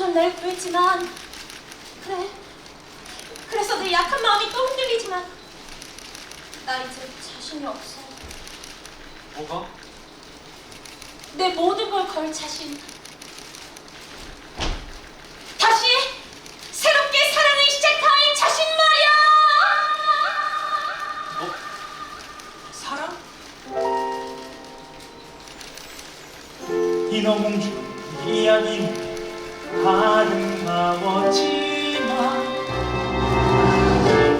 너처럼 날 구했지만 그래 그래서 내 약한 마음이 또 흔들리지만 나 이제 자신이 없어 뭐가? 내 모든 걸 걸 자신 다시 새롭게 사랑을 시작할 자신 말이야 뭐? 사랑? 인어공주 이야기는 아름다웠지만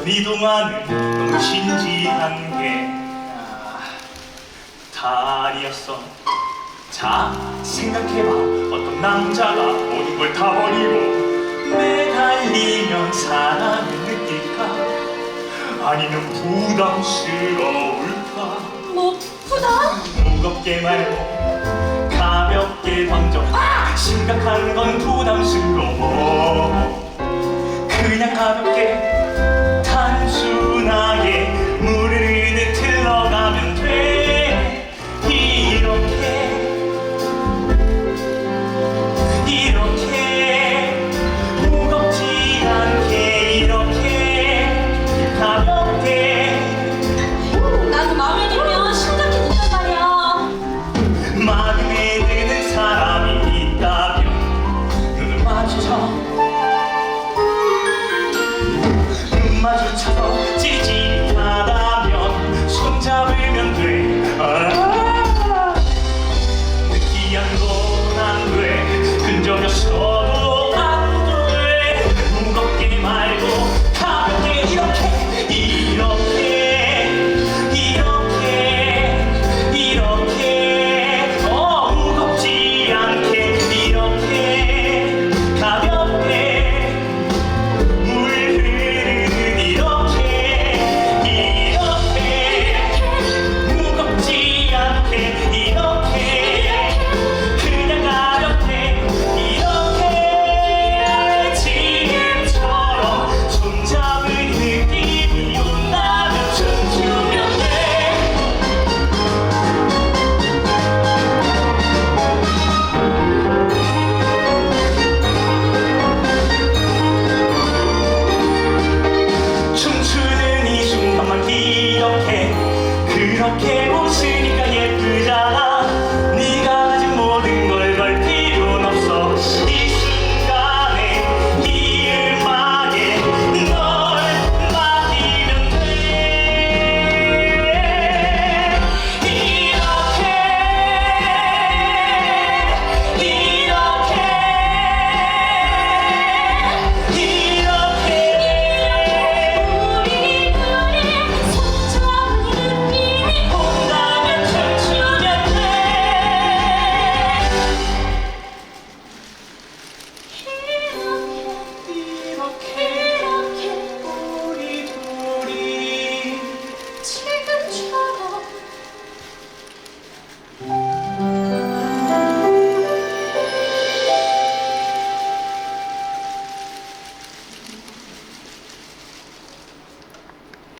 네 동안은 너무 진지한 게 아, 달이었어. 자 생각해봐. 어떤 남자가 모든 걸 다 버리고 매달리면 사랑을 느낄까? 아니면 부담스러울까? 뭐 부담? 무겁게 말고 가볍게 던져 심각한 건 부담스러워. 그냥 가볍게